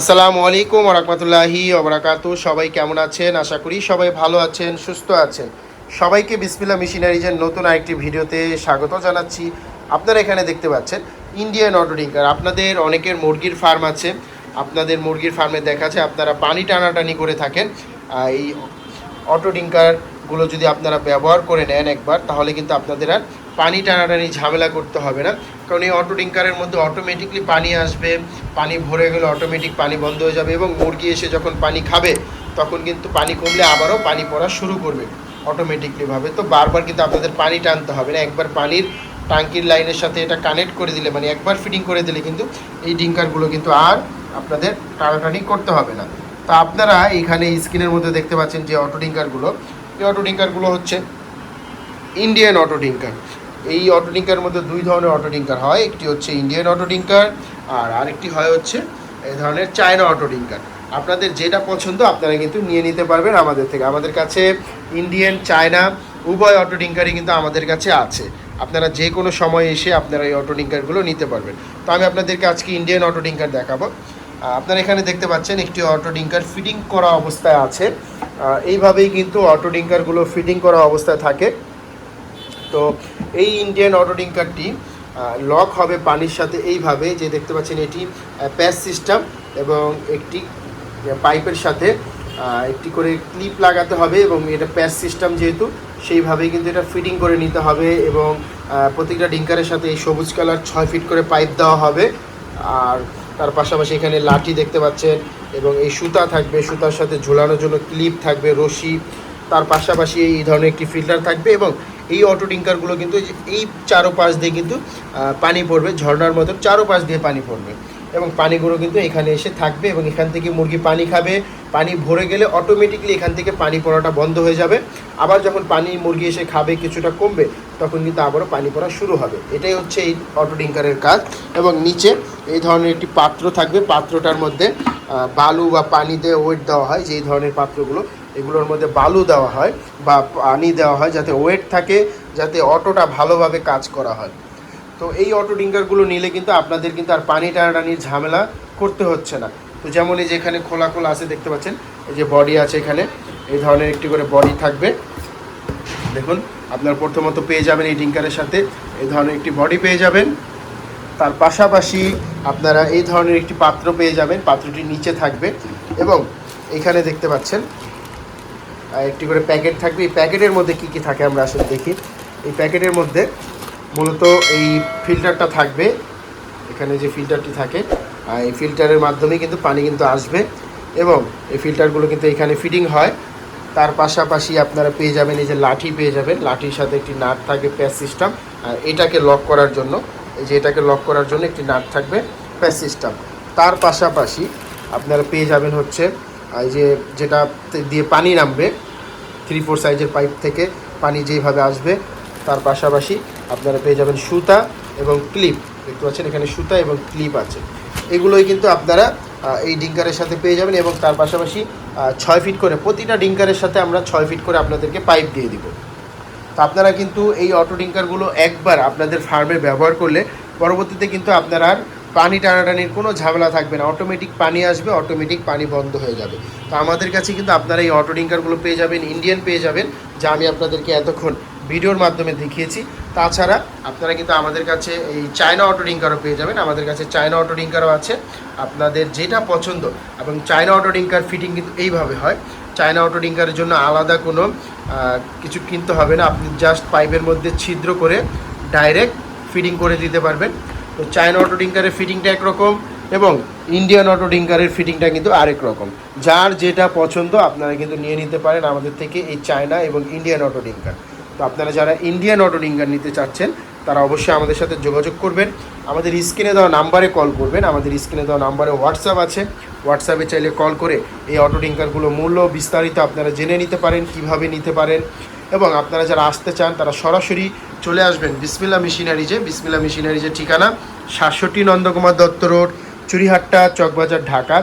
আসসালামু আলাইকুম রহমতুল্লাহি ওবরাকাত সবাই কেমন আছেন? আশা করি সবাই ভালো আছেন, সুস্থ আছেন। সবাইকে বিসমিল্লা মেশিনারিজের নতুন আরেকটি ভিডিওতে স্বাগত জানাচ্ছি। আপনারা এখানে দেখতে পাচ্ছেন ইন্ডিয়ান অটো ডিঙ্কার আপনাদের অনেকের মুরগির ফার্ম আছে। আপনাদের মুরগির ফার্মে দেখা যায় আপনারা পানি টানাটানি করে থাকেন। এই অটো ডিঙ্কারগুলো যদি আপনারা ব্যবহার করে নেন একবার, তাহলে কিন্তু আপনাদের আর পানি টানাটানি ঝামেলা করতে হবে না। কারণ এই অটো ডিঙ্কারের মধ্যে অটোমেটিকলি পানি আসবে, পানি ভরে গেলে অটোমেটিক পানি বন্ধ হয়ে যাবে এবং মুরগি এসে যখন পানি খাবে, তখন কিন্তু পানি কমলে আবারও পানি পড়া শুরু করবে অটোমেটিকলিভাবে তো বারবার কিন্তু আপনাদের পানি টানতে হবে না। একবার পানির টাঙ্কির লাইনের সাথে এটা কানেক্ট করে দিলে মানে একবার ফিটিং করে দিলে কিন্তু এই ডিঙ্কারগুলো কিন্তু আর আপনাদের টানাটানি করতে হবে না। তা আপনারা এখানে স্ক্রিনের মধ্যে দেখতে পাচ্ছেন যে অটো ডিঙ্কারগুলো এই অটো ডিঙ্কারগুলো হচ্ছে ইন্ডিয়ান অটো ডিঙ্কার এই অটো মধ্যে দুই ধরনের অটো হয়। একটি হচ্ছে ইন্ডিয়ান অটো আর আরেকটি হয় হচ্ছে এই ধরনের চায়না অটো আপনাদের যেটা পছন্দ আপনারা কিন্তু নিয়ে নিতে পারবেন আমাদের থেকে। আমাদের কাছে ইন্ডিয়ান চায়না উভয় অটো কিন্তু আমাদের কাছে আছে। আপনারা যে কোনো সময় এসে আপনারা এই অটো নিতে পারবেন। তো আমি আপনাদেরকে আজকে ইন্ডিয়ান অটো দেখাবো। আপনারা এখানে দেখতে পাচ্ছেন একটি অটো ডিঙ্কার ফিটিং করা অবস্থায় আছে। এইভাবেই কিন্তু অটো ডিঙ্কারগুলো ফিটিং করা অবস্থায় থাকে। তো এই ইন্ডিয়ান অটো ডিঙ্কারটি লক হবে পানির সাথে এইভাবে যে দেখতে পাচ্ছেন এটি প্যাচ সিস্টেম এবং একটি পাইপের সাথে একটি করে ক্লিপ লাগাতে হবে এবং এটা প্যাচ সিস্টেম যেহেতু সেইভাবেই কিন্তু এটা ফিটিং করে নিতে হবে এবং আহ, প্রত্যেকটা ডিঙ্কারের সাথে এই সবুজ কালার ছয় ফিট করে পাইপ দেওয়া হবে। আর তার পাশাপাশি এখানে লাঠি দেখতে পাচ্ছেন এবং এই সুতা থাকবে সুতার সাথে ঝোলানোর জন্য ক্লিপ থাকবে রশি। তার পাশাপাশি এই ধরনের একটি ফিল্টার থাকবে এবং এই অটো টিঙ্কারগুলো কিন্তু এই এই চারোপাশ দিয়ে কিন্তু পানি পড়বে, ঝর্ণার মতো চারোপাশ দিয়ে পানি পড়বে। এবং পানিগুলো কিন্তু এখানে এসে থাকবে এবং এখান থেকে মুরগি পানি খাবে। পানি ভরে গেলে অটোমেটিকলি এখান থেকে পানি পড়াটা বন্ধ হয়ে যাবে। আবার যখন পানি মুরগি এসে খাবে কিছুটা কমবে, তখন কিন্তু আবারও পানি পড়া শুরু হবে। এটাই হচ্ছে এই অটো ডিঙ্কারের কাজ। এবং নিচে এই ধরনের একটি পাত্র থাকবে। পাত্রটার মধ্যে বালু বা পানি দিয়ে ওয়েট দেওয়া হয়, যেই ধরনের পাত্রগুলো এগুলোর মধ্যে বালু দেওয়া হয় বা পানি দেওয়া হয় যাতে ওয়েট থাকে, যাতে অটোটা ভালোভাবে কাজ করা হয়। তো এই অটো ডিঙ্কারগুলো নিলে কিন্তু আপনাদের কিন্তু আর পানি টানাটানির ঝামেলা করতে হচ্ছে না। তো যেমন এই যে এখানে খোলা খোলা আছে, দেখতে পাচ্ছেন? এই যে বডি আছে এখানে, এই ধরনের একটি করে বডি থাকবে। দেখুন, আপনার প্রথমত পেয়ে যাবেন এই ডিঙ্কারের সাথে, এই ধরনের একটি বডি পেয়ে যাবেন। তার পাশাপাশি আপনারা এই ধরনের একটি পাত্র পেয়ে যাবেন, পাত্রটি নিচে থাকবে। এবং এখানে দেখতে পাচ্ছেন একটি করে প্যাকেট থাকবে। এই প্যাকেটের মধ্যে কি কি থাকে আমরা আসলে দেখি। এই প্যাকেটের মধ্যে মূলত এই ফিল্টারটা থাকবে। এখানে যে ফিল্টারটি থাকে এই ফিল্টারের মাধ্যমে কিন্তু পানি কিন্তু আসবে এবং এই ফিল্টারগুলো কিন্তু এখানে ফিটিং হয়। তার পাশাপাশি আপনারা পেয়ে যাবেন এই যে লাঠি পেয়ে যাবেন। লাঠির সাথে একটি নাট থাকবে প্যাচ সিস্টেম। আর এটাকে লক করার জন্য, এই যে এটাকে লক করার জন্য একটি নাট থাকবে, প্যাচ সিস্টেম। তার পাশাপাশি আপনারা পেয়ে যাবেন হচ্ছে, এই যে যেটা দিয়ে পানি নামবে থ্রি ফোর সাইজের পাইপ থেকে পানি যেভাবে আসবে, তার পাশাপাশি আপনারা পেয়ে যাবেন সুতা এবং ক্লিপ। দেখতে পাচ্ছেন এখানে সুতা এবং ক্লিপ আছে। এগুলোই কিন্তু আপনারা এই ডিঙ্কারের সাথে পেয়ে যাবেন এবং তার পাশাপাশি ছয় ফিট করে, প্রতিটা ডিঙ্কারের সাথে আমরা ছয় ফিট করে আপনাদেরকে পাইপ দিয়ে দিব। তো আপনারা কিন্তু এই অটো ডিঙ্কারগুলো একবার আপনাদের ফার্মে ব্যবহার করলে পরবর্তীতে কিন্তু আপনারা আর পানি টানাটানির কোনো ঝামেলা থাকবে না। অটোমেটিক পানি আসবে অটোমেটিক পানি বন্ধ হয়ে যাবে। তো আমাদের কাছে কিন্তু আপনারা এই অটো ডিঙ্কারগুলো পেয়ে যাবেন ইন্ডিয়ান পেয়ে যাবেন, যা আমি আপনাদেরকে এতক্ষণ ভিডিওর মাধ্যমে দেখিয়েছি। তাছাড়া আপনারা কিন্তু আমাদের কাছে এই চায়না অটো ডিঙ্কারও পেয়ে যাবেন। আমাদের কাছে চায়না অটো ডিঙ্কারও আছে। আপনাদের যেটা পছন্দ এবং চায়না অটো ডিঙ্কার ফিটিং কিন্তু এইভাবে হয়। চায়না অটো ডিঙ্কারের জন্য আলাদা কোনো কিছু কিনতে হবে না। আপনি জাস্ট পাইপের মধ্যে ছিদ্র করে ডাইরেক্ট ফিটিং করে দিতে পারবেন। তো চায়না অটো ডিঙ্কারের ফিটিংটা একরকম এবং ইন্ডিয়ান অটো ডিঙ্কারের ফিটিংটা কিন্তু আরেক রকম। যার যেটা পছন্দ আপনারা কিন্তু নিয়ে নিতে পারেন আমাদের থেকে এই চায়না এবং ইন্ডিয়ান অটো ডিঙ্কার তো আপনারা যারা ইন্ডিয়ান অটো ডিঙ্কার নিতে চাচ্ছেন তারা অবশ্যই আমাদের সাথে যোগাযোগ করবেন। আমাদের স্ক্রিনে দেওয়া নাম্বারে কল করবেন। আমাদের স্ক্রিনে দেওয়া নাম্বারে হোয়াটসঅ্যাপ আছে। হোয়াটসঅ্যাপে চাইলে কল করে এই অটো ডিঙ্কারগুলো মূল্য বিস্তারিত আপনারা জেনে নিতে পারেন, কীভাবে নিতে পারেন এবং আপনারা যারা আসতে চান, তারা সরাসরি চলে আসবেন। বিসমিল্লা মেশিনারিজে বিসমিল্লা মেশিনারিজের ঠিকানা সাতষট্টি নন্দকুমার দত্ত রোড, চুরিহাট্টা, চকবাজার, ঢাকা।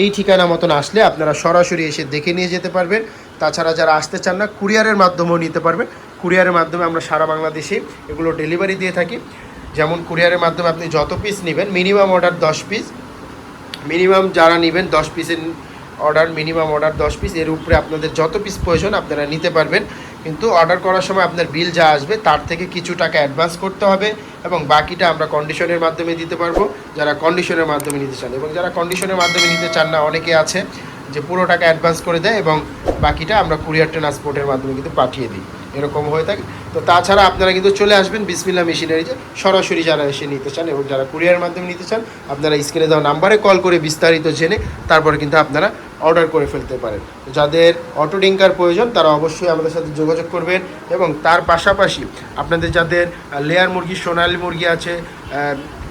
এই ঠিকানা মতন আসলে আপনারা সরাসরি এসে দেখে নিয়ে যেতে পারবেন। তাছাড়া যারা আসতে চান না, কুরিয়ারের মাধ্যমেও নিতে পারবেন। কুরিয়ারের মাধ্যমে আমরা সারা বাংলাদেশে এগুলো ডেলিভারি দিয়ে থাকি। যেমন কুরিয়ারের মাধ্যমে আপনি যত পিস নেবেন মিনিমাম অর্ডার দশ পিস মিনিমাম যারা নেবেন দশ পিসের অর্ডার মিনিমাম অর্ডার দশ পিস এর উপরে আপনাদের যত পিস প্রয়োজন আপনারা নিতে পারবেন। কিন্তু অর্ডার করার সময় আপনার বিল যা আসবে, তার থেকে কিছু টাকা অ্যাডভান্স করতে হবে এবং বাকিটা আমরা কন্ডিশনের মাধ্যমে দিতে পারব। যারা কন্ডিশনের মাধ্যমে নিতে চান এবং যারা কন্ডিশনের মাধ্যমে নিতে চান না, অনেকে আছে যে পুরো টাকা অ্যাডভান্স করে দেয় এবং বাকিটা আমরা কুরিয়ার ট্রান্সপোর্টের মাধ্যমে কিন্তু পাঠিয়ে দিই। এরকম হয়ে থাকে। তো তাছাড়া আপনারা কিন্তু চলে আসবেন বিসমিল্লা মেশিনারি যে সরাসরি যারা এসে নিতে চান এবং যারা কুরিয়ারের মাধ্যমে নিতে চান, আপনারা স্ক্রিনে দেওয়া নাম্বারে কল করে বিস্তারিত জেনে তারপরে কিন্তু আপনারা অর্ডার করে ফেলতে পারেন। যাদের অটো ডিঙ্কার প্রয়োজন, তারা অবশ্যই আমাদের সাথে যোগাযোগ করবেন এবং তার পাশাপাশি আপনাদের যাদের লেয়ার মুরগি, সোনালি মুরগি আছে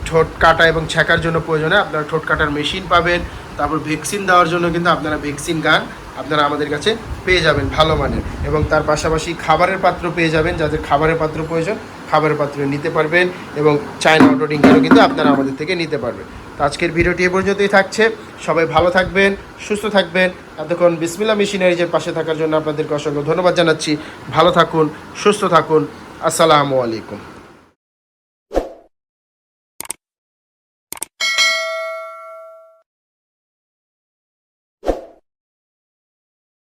ঠোঁট কাটা এবং ছেঁকার জন্য প্রয়োজনে আপনারা ঠোঁট কাটার মেশিন পাবেন। তারপর ভ্যাকসিন দেওয়ার জন্য কিন্তু আপনারা ভ্যাকসিন গান আপনারা আমাদের কাছে পেয়ে যাবেন ভালো মানের। এবং তার পাশাপাশি খাবারের পাত্র পেয়ে যাবেন, যাদের খাবারের পাত্র প্রয়োজন, খাবারের পাত্র নিতে পারবেন এবং চায়না অটো ডিঙ্কারও কিন্তু আপনারা আমাদের থেকে নিতে পারবেন। তো আজকের ভিডিওটি এ পর্যন্তই থাকছে। সবাই ভালো থাকবেন, সুস্থ থাকবেন। এতক্ষণ বিসমিল্লা মেশিনারিজের পাশে থাকার জন্য আপনাদেরকে অসংখ্য ধন্যবাদ জানাচ্ছি। ভালো থাকুন, সুস্থ থাকুন। আসসালামু আলাইকুম।